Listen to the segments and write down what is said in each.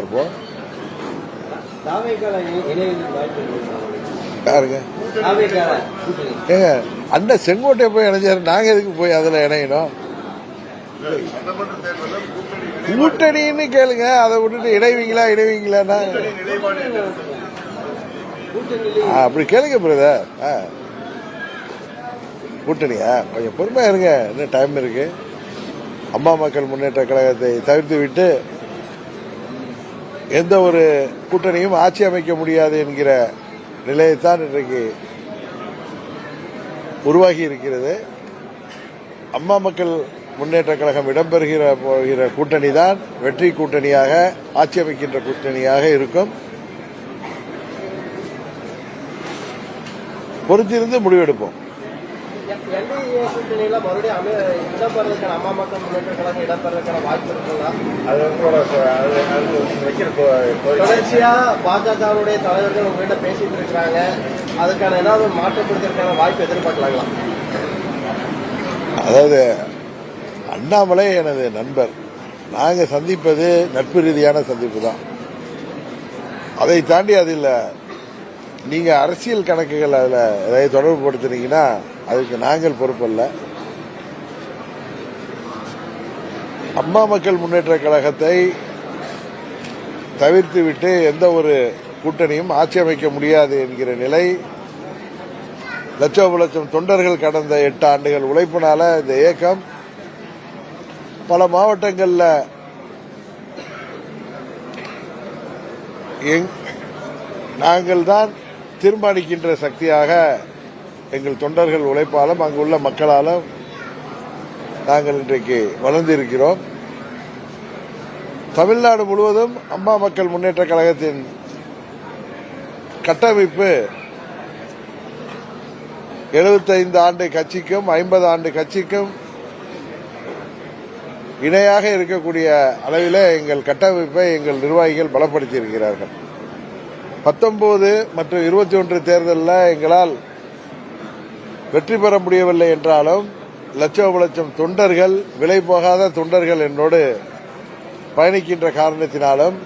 இருப்போம் இருக்கா? யாருங்க. ஏங்க அண்ணன் செங்கோட்டை போய் இணைஞ்சாரு. நாங்க எதுக்கு போய் அதுல இணையணும்? கூட்டணின்னு கேளுங்க. அதை விட்டுட்டு இணைவீங்களா இணைவீங்களான்னா? அப்படி கேளுங்க பிரதர் கூட்டணியா? கொஞ்சம் பொறுமையா இருங்க. இன்னும் டைம் இருக்கு. அம்மா மக்கள் முன்னேற்ற கழகத்தை தவிர்த்து விட்டு எந்த ஒரு கூட்டணியும் ஆட்சி அமைக்க முடியாது என்கிற நிலையைத்தான் இன்றைக்கு உருவாகி இருக்கிறது. அம்மா மக்கள் முன்னேற்ற கழகம் இடம்பெறுகிற போகிற கூட்டணி தான் வெற்றி கூட்டணியாக ஆட்சி அமைக்கின்ற கூட்டணியாக இருக்கும். பொறுத்திருந்து முடிவெடுப்போம். தொடர்ச்சியா பாஜகவுடைய தலைவர்கள் உங்ககிட்ட பேசிட்டு இருக்கிறாங்க. அதுக்கான ஏதாவது மாற்றம் கொடுக்கறதுக்கான வாய்ப்பு எதிர்பார்க்கலாங்களா? அதாவது அண்ணாமலை எனது நண்பர். நாங்க சந்திப்பது நட்பு ரீதியான சந்திப்பு தான். அதை தாண்டி அதில் நீங்க அரசியல் கணக்குகள் அதில் ஏதாவது தொடர்பு படுத்துனீங்கன்னா அதுக்கு நாங்கள் பொறுப்பல்ல. அம்மா மக்கள் முன்னேற்ற கழகத்தை தவிர்த்துவிட்டு எந்த ஒரு கூட்டணியும் ஆட்சி அமைக்க முடியாது என்கிற நிலை. லட்சோப லட்சம் தொண்டர்கள் கடந்த எட்டு ஆண்டுகள் உழைப்பினால இந்த இயக்கம் பல மாவட்டங்களில் எங்- நாங்கள் தான் தீர்மானிக்கின்ற சக்தியாக எங்கள் தொண்டர்கள் உழைப்பாலும் அங்குள்ள மக்களாலும் நாங்கள் இன்றைக்கு வளர்ந்திருக்கிறோம். தமிழ்நாடு முழுவதும் அம்மா மக்கள் முன்னேற்ற கழகத்தின் கட்டமைப்பு 75 ஆண்டு கட்சிக்கும் ஐம்பது ஆண்டு கட்சிக்கும் இணையாக இருக்கக்கூடிய அளவில் எங்கள் கட்டமைப்பை எங்கள் நிர்வாகிகள் பலப்படுத்தியிருக்கிறார்கள். பத்தொன்பது மற்றும் இருபத்தி ஒன்று தேர்தலில் எங்களால் வெற்றி பெற முடியவில்லை என்றாலும் லட்சோப லட்சம் தொண்டர்கள் விலை போகாத தொண்டர்கள் என்னோடு பயணிக்கின்ற காரணத்தினாலும்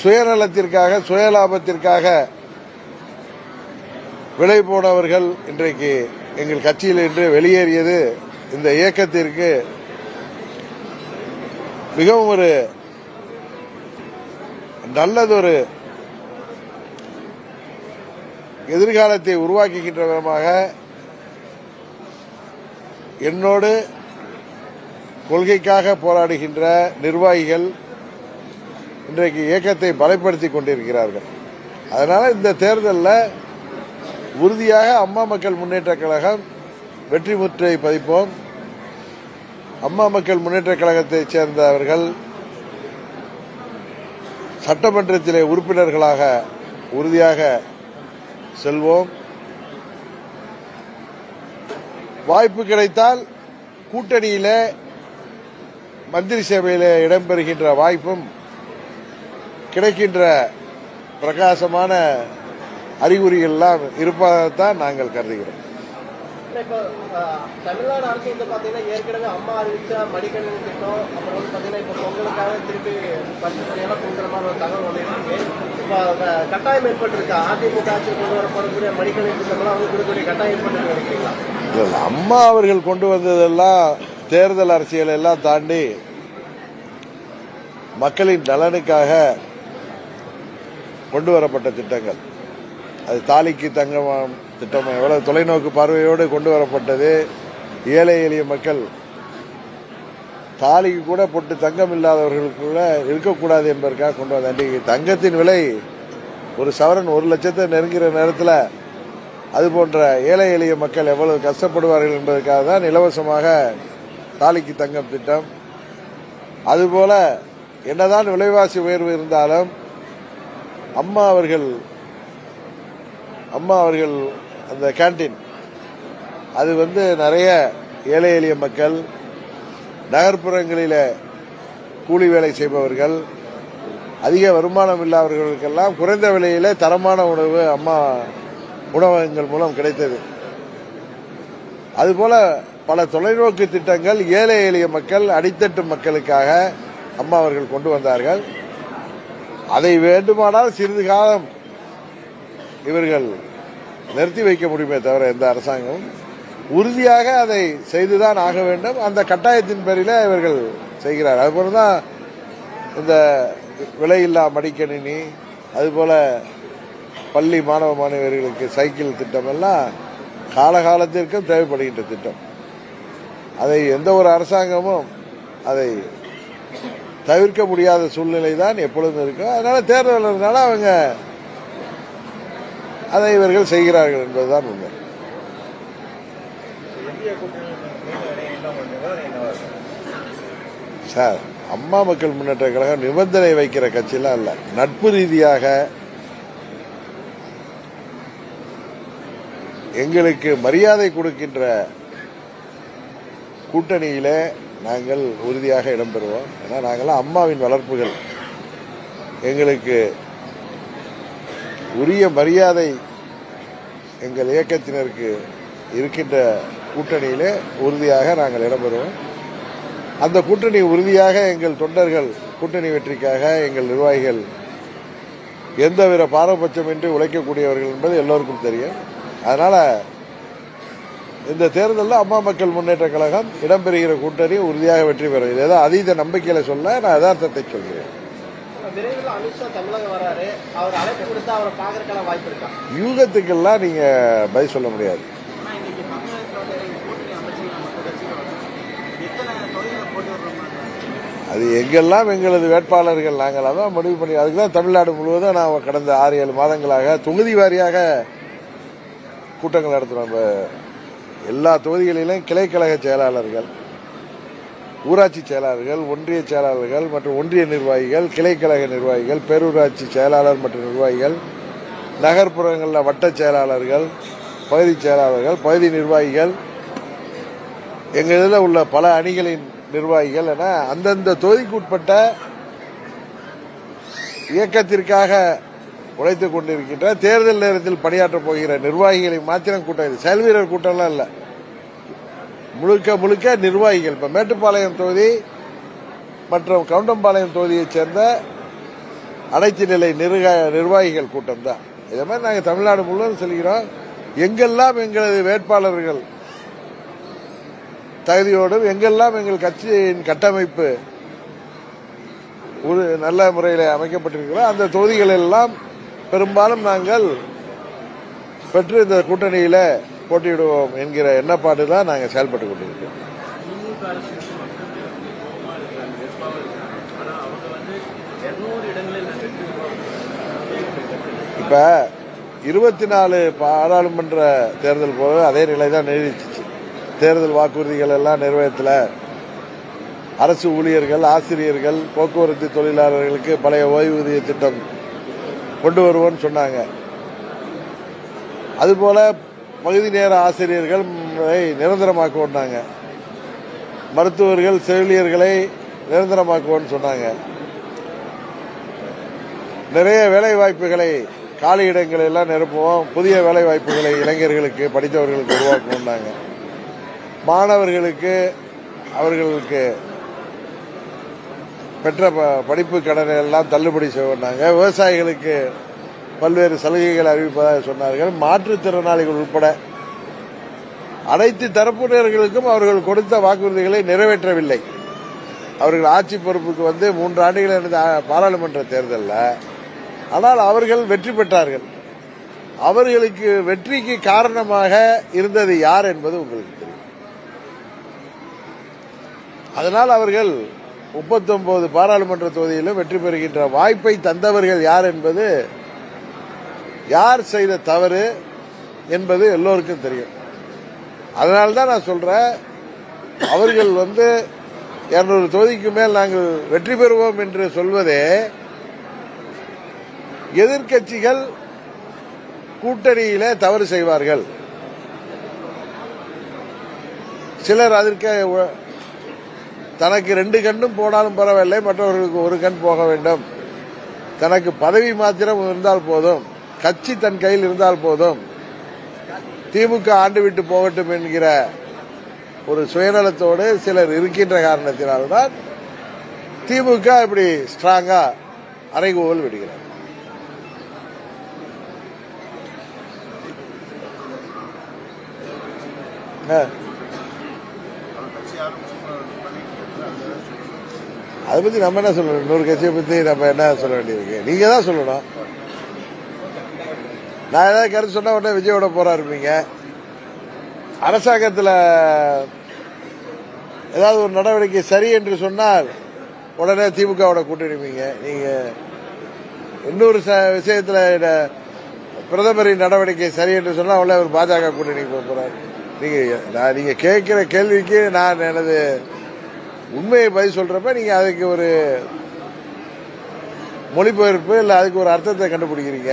சுயநலத்திற்காக சுயலாபத்திற்காக விலை போனவர்கள் இன்றைக்கு எங்கள் கட்சியில் இன்று வெளியேறியது இந்த இயக்கத்திற்கு மிகவும் ஒரு நல்லதொரு எதிர்காலத்தை உருவாக்குகின்ற விதமாக என்னோடு கொள்கைக்காக போராடுகின்ற நிர்வாகிகள் இன்றைக்கு இயக்கத்தை பலப்படுத்தி கொண்டிருக்கிறார்கள். அதனால இந்த தேர்தலில் உறுதியாக அம்மா மக்கள் முன்னேற்ற கழகம் வெற்றி முற்றை பதிப்போம். அம்மா மக்கள் முன்னேற்ற கழகத்தைச் சேர்ந்தவர்கள் சட்டமன்றத்திலே உறுப்பினர்களாக உறுதியாக செல்வோம். வாய்ப்பு கிடைத்தால் கூட்டணியில மந்திரி சேவையிலே இடம்பெறுகின்ற வாய்ப்பும் கிடைக்கின்ற பிரகாசமான அறிகுறிகள்லாம் இருப்பதைத்தான் நாங்கள் கருதுகிறோம். தமிழ்நாடு அரசு வந்து பாத்தீங்கன்னா ஏற்கனவே அம்மா அறிவிச்ச மடிக்கணினி திட்டம் அப்புறம் வந்து பாத்தீங்கன்னா பொங்கலுக்காக திருப்பி கொடுக்குற மாதிரி ஒரு தகவல் வந்துருக்கு. கட்டாயம் ஏற்பட்டிருக்கு. அதிமுக ஆட்சி கொண்டு வரப்படக்கூடிய மடிக்கணினி திட்டம்லாம் வந்து கொடுக்கக்கூடிய கட்டாயம் ஏற்பட்டு அம்மா அவர்கள் கொண்டு வந்ததெல்லாம் தேர்தல் அரசியல் எல்லாம் தாண்டி மக்களின் நலனுக்காக கொண்டு வரப்பட்ட திட்டங்கள். அது தாலிக்கு தங்கம் திட்டம் எவ்வளவு தொலைநோக்கு பார்வையோடு கொண்டு வரப்பட்டது. ஏழை எளிய மக்கள் தாலிக்கு கூட போட்டு தங்கம் இல்லாதவர்களுக்கு கூட இருக்கக்கூடாது என்பதற்காக கொண்டு வந்த தங்கத்தின் விலை ஒரு சவரன் ஒரு லட்சத்தை நெருங்குகிற நேரத்தில் அது போன்ற ஏழை எளிய மக்கள் எவ்வளவு கஷ்டப்படுவார்கள் என்பதற்காக தான் இலவசமாக தாலிக்கு தங்கம் திட்டம். அதுபோல என்னதான் விலைவாசி உயர்வு இருந்தாலும் அம்மா அவர்கள் அம்மா அவர்கள் அந்த கேண்டீன் அது வந்து நிறைய ஏழை எளிய மக்கள் நகர்ப்புறங்களில் கூலி வேலை செய்பவர்கள் அதிக வருமானம் இல்லாதவர்களுக்கெல்லாம் குறைந்த விலையில தரமான உணவு அம்மா உணவகங்கள் மூலம் கிடைத்தது. அதுபோல பல தொலைநோக்கு திட்டங்கள் ஏழை எளிய மக்கள் அடித்தட்டு மக்களுக்காக அம்மா அவர்கள் கொண்டு வந்தார்கள். அதை வேண்டுமானால் சிறிது காலம் இவர்கள் நிறுத்தி வைக்க முடியுமே தவிர எந்த அரசாங்கமும். உறுதியாக அதை செய்துதான் ஆக வேண்டும். அந்த கட்டாயத்தின் பேரில் இவர்கள் செய்கிறார். அதுபோல தான் இந்த விலையில்லா மடிக்கணினி அதுபோல பள்ளி மாணவ மாணவியர்களுக்கு சைக்கிள் திட்டம் எல்லாம் காலகாலத்திற்கும் தேவைப்படுகின்ற திட்டம். அதை எந்த ஒரு அரசாங்கமும் அதை தவிர்க்க முடியாத சூழ்நிலை தான் எப்பொழுதும் இருக்கும் அதனால தேர்தல்னால அவங்க அதை இவர்கள் செய்கிறார்கள் என்பதுதான் உண்மை. சார் அம்மா மக்கள் முன்னேற்ற கழகம் நிபந்தனை வைக்கிற கட்சியெல்லாம் இல்லை. நட்பு ரீதியாக எங்களுக்கு மரியாதை கொடுக்கின்ற கூட்டணியில நாங்கள் உறுதியாக இடம்பெறுவோம். ஏன்னா நாங்கள்லாம் அம்மாவின் வளர்ப்புகள். எங்களுக்கு உரிய மரியாதை எங்கள் இயக்கத்தினருக்கு இருக்கின்ற கூட்டணியிலே உறுதியாக நாங்கள் இடம்பெறுவோம். அந்த கூட்டணி உறுதியாக எங்கள் தொண்டர்கள் கூட்டணி வெற்றிக்காக எங்கள் நிர்வாகிகள் எந்தவித பாரபட்சமின்றி உழைக்கக்கூடியவர்கள் என்பது எல்லோருக்கும் தெரியும். அதனால இந்த தேர்தலில் அம்மா மக்கள் முன்னேற்ற கழகம் இடம்பெறுகிற கூட்டணி உறுதியாக வெற்றி பெறும். இது ஏதோ அதீத நம்பிக்கையில சொல்ல நான் யதார்த்தத்தை சொல்கிறேன். யூகத்துக்கெல்லாம் நீங்க பதில் சொல்ல முடியாது. அது எங்கெல்லாம் எங்களது வேட்பாளர்கள் நாங்கள் அதான் முடிவு பண்ணி அதுக்கு தான் தமிழ்நாடு முழுவதும் நான் கடந்த ஆறு ஏழு மாதங்களாக தொகுதி வாரியாக கூட்டங்கள் நடத்துகிறோம் இப்போ எல்லா தொகுதிகளிலும் கிளை கழக செயலாளர்கள் ஊராட்சி செயலாளர்கள் ஒன்றிய செயலாளர்கள் மற்றும் ஒன்றிய நிர்வாகிகள் கிளை கழக நிர்வாகிகள் பேரூராட்சி செயலாளர் மற்றும் நிர்வாகிகள் நகர்ப்புறங்களில் வட்ட செயலாளர்கள் பகுதி செயலாளர்கள் பகுதி நிர்வாகிகள் எங்கள் இதில் உள்ள பல அணிகளின் நிர்வாகிகள் என அந்தந்த தொகுதிக்குட்பட்ட இயக்கத்திற்காக உழைத்துக் கொண்டிருக்கின்ற தேர்தல் நேரத்தில் பணியாற்றப் போகிற நிர்வாகிகளை மாத்திரம் கூட்டம் இது. செயல்வீரர் கூட்டம்லாம் இல்லை. முழுக்க முழுக்க நிர்வாகிகள். இப்ப மேட்டுப்பாளையம் தொகுதி மற்றும் கவுண்டம்பாளையம் தொகுதியைச் சேர்ந்த அனைத்து நிலை நிர்வாகிகள் கூட்டம் தான் இதே மாதிரி நாங்கள் தமிழ்நாடு முழுவதும் செல்கிறோம். எங்கெல்லாம் எங்களது வேட்பாளர்கள் தகுதியோடும் எங்கெல்லாம் எங்கள் கட்சியின் கட்டமைப்பு ஒரு நல்ல முறையில் அமைக்கப்பட்டிருக்கிறோம் அந்த தொகுதிகள் எல்லாம் பெரும்பாலும் நாங்கள் பெற்று இந்த கூட்டணியில போட்டியிடுவோம் என்கிற எண்ணப்பாடு தான் நாங்கள் செயல்பட்டு கொண்டிருக்கிறோம். இப்ப இருபத்தி நாலு பாராளுமன்ற தேர்தல் போல அதே நிலை தான் நீடிச்சிச்சு. தேர்தல் வாக்குறுதிகள் எல்லாம் நிறைவேற்றல. அரசு ஊழியர்கள் ஆசிரியர்கள் போக்குவரத்து தொழிலாளர்களுக்கு பழைய ஓய்வூதிய திட்டம் கொண்டு வருவோம்னு சொன்னாங்க. அதுபோல பகுதி நேர ஆசிரியர்கள் ம், நிரந்தரமாக்குவோம்னாங்க. மருத்துவர்கள் செவிலியர்களை நிரந்தரமாக்குவோம்னு சொன்னாங்க. நிறைய வேலை வாய்ப்புகளை காலி இடங்களை எல்லாம் நிரப்புவோம். புதிய வேலை வாய்ப்புகளை இளைஞர்களுக்கு படித்தவர்களுக்கு உருவாக்கணும்னாங்க. மாணவர்களுக்கு அவர்களுக்கு பெற்ற ப- படிப்பு கடனை எல்லாம் தள்ளுபடி செய்வாங்க விவசாயிகளுக்கு பல்வேறு சலுகைகள் அறிவிப்பதாக சொன்னார்கள். மாற்றுத்திறனாளிகள் உட்பட அனைத்து தரப்பினர்களுக்கும் அவர்கள் கொடுத்த வாக்குறுதிகளை நிறைவேற்றவில்லை. அவர்கள் ஆட்சி பொறுப்புக்கு வந்து மூன்று ஆண்டுகள் இருந்த பாராளுமன்ற தேர்தலில். ஆனால் அவர்கள் வெற்றி பெற்றார்கள். அவர்களுக்கு வெற்றிக்கு காரணமாக இருந்தது யார் என்பது உங்களுக்கு தெரியும். அதனால் அவர்கள் 39 பாராளுமன்ற தொகுதியிலும் வெற்றி பெறுகின்ற வாய்ப்பை தந்தவர்கள் யார் என்பது யார் செய்த தவறு என்பது எல்லோருக்கும் தெரியும். அதனால்தான் நான் சொல்றேன் அவர்கள் வந்து இருநூறு தொகுதிக்கு மேல் நாங்கள் வெற்றி பெறுவோம் என்று சொல்வதே எதிர்க்கட்சிகள் கூட்டணியிலே தவறு செய்வார்கள். சிலர் அதற்கு தனக்கு ரெண்டு கண்ணும் போனாலும் பரவாயில்லை மற்றவர்களுக்கு ஒரு கண் போக வேண்டும். தனக்கு பதவி மாத்திரம் இருந்தால் போதும் கட்சி தன் கையில் இருந்தால் போதும். திமுக ஆண்டு விட்டு போகட்டும் என்கிற ஒரு சுயநலத்தோடு சிலர் இருக்கின்ற காரணத்தினால்தான் திமுக இப்படி ஸ்ட்ராங்கா அறைகூவல் விடுகிறார் Yeah. அதை பற்றி நம்ம என்ன சொல்லணும்? இன்னொரு கட்சியை பற்றி நம்ம என்ன சொல்ல வேண்டியிருக்கு? நீங்கள் தான் சொல்லணும். நான் ஏதாவது கருத்து சொன்னால் உடனே விஜயோட போறா இருப்பீங்க அரசாங்கத்தில் ஏதாவது ஒரு நடவடிக்கை சரி என்று சொன்னால் உடனே திமுகவோட கூட்டணிப்பீங்க. நீங்கள் இன்னொரு ச- பிரதமரின் நடவடிக்கை சரி என்று சொன்னால் உடனே ஒரு பாஜக கூட்டணி போக நீங்கள் நான் நீங்கள் கேட்குற கேள்விக்கு நான் எனது உண்மையை பதில் சொல்றப்ப நீங்க அதுக்கு ஒரு மொழிபெயர்ப்பு இல்லை அதுக்கு ஒரு அர்த்தத்தை கண்டுபிடிக்கிறீங்க.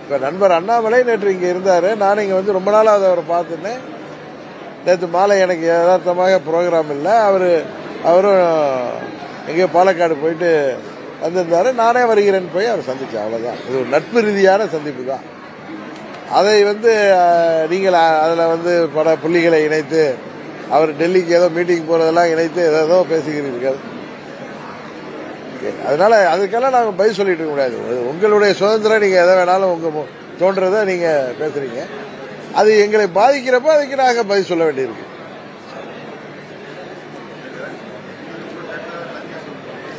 இப்ப நண்பர் அண்ணாமலை நேற்று இங்க இருந்தாரு. நான் இங்க வந்து ரொம்ப நாளாவது அவரை பார்த்துட்டேன் நேற்று மாலை எனக்கு யதார்த்தமாக ப்ரோக்ராம் இல்லை. அவர் அவரும் எங்கேயோ பாலக்காடு போயிட்டு வந்திருந்தாரு. நானே வருகிறேன்னு போய் அவர் சந்திச்சேன். அவ்வளவுதான். இது ஒரு நட்பு ரீதியான சந்திப்பு தான். அதை வந்து நீங்கள் அதில் வந்து பல புள்ளிகளை இணைத்து அவர் டெல்லிக்கு ஏதோ மீட்டிங் போறதெல்லாம் இணைத்து ஏதோ பேசுகிறீர்கள். அதனால அதுக்கெல்லாம் நாங்கள் பதில் சொல்லிட்டு இருக்க முடியாது. உங்களுடைய சுதந்திரம் நீங்க எதை வேணாலும் உங்க தோன்றதை நீங்க பேசுறீங்க. அது எங்களை பாதிக்கிறப்ப அதுக்கு நாங்க பதில் சொல்ல வேண்டியிருக்கு.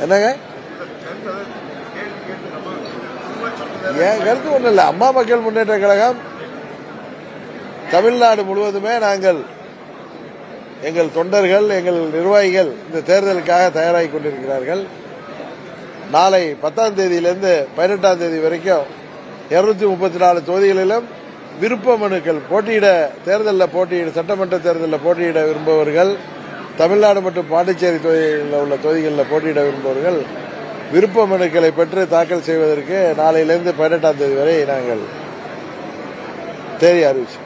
என்னங்க? என் கருத்து ஒன்றும் இல்லை. அம்மா மக்கள் முன்னேற்ற கழகம் தமிழ்நாடு முழுவதுமே நாங்கள் எங்கள் தொண்டர்கள் எங்கள் நிர்வாகிகள் இந்த தேர்தலுக்காக தயாராகி கொண்டிருக்கிறார்கள். நாளை பத்தாம் தேதியிலிருந்து பதினெட்டாம் தேதி வரைக்கும் இருநூத்தி முப்பத்தி நாலு தொகுதிகளிலும் விருப்ப மனுக்கள் போட்டியிட தேர்தலில் போட்டியிட சட்டமன்ற தேர்தலில் போட்டியிட விரும்புபவர்கள் தமிழ்நாடு மற்றும் பாண்டிச்சேரி தொகுதிகளில் உள்ள தொகுதிகளில் போட்டியிட விரும்புபவர்கள் விருப்ப மனுக்களை பெற்று தாக்கல் செய்வதற்கு நாளையிலிருந்து பதினெட்டாம் தேதி வரை நாங்கள் தேதி அறிவிச்சோம்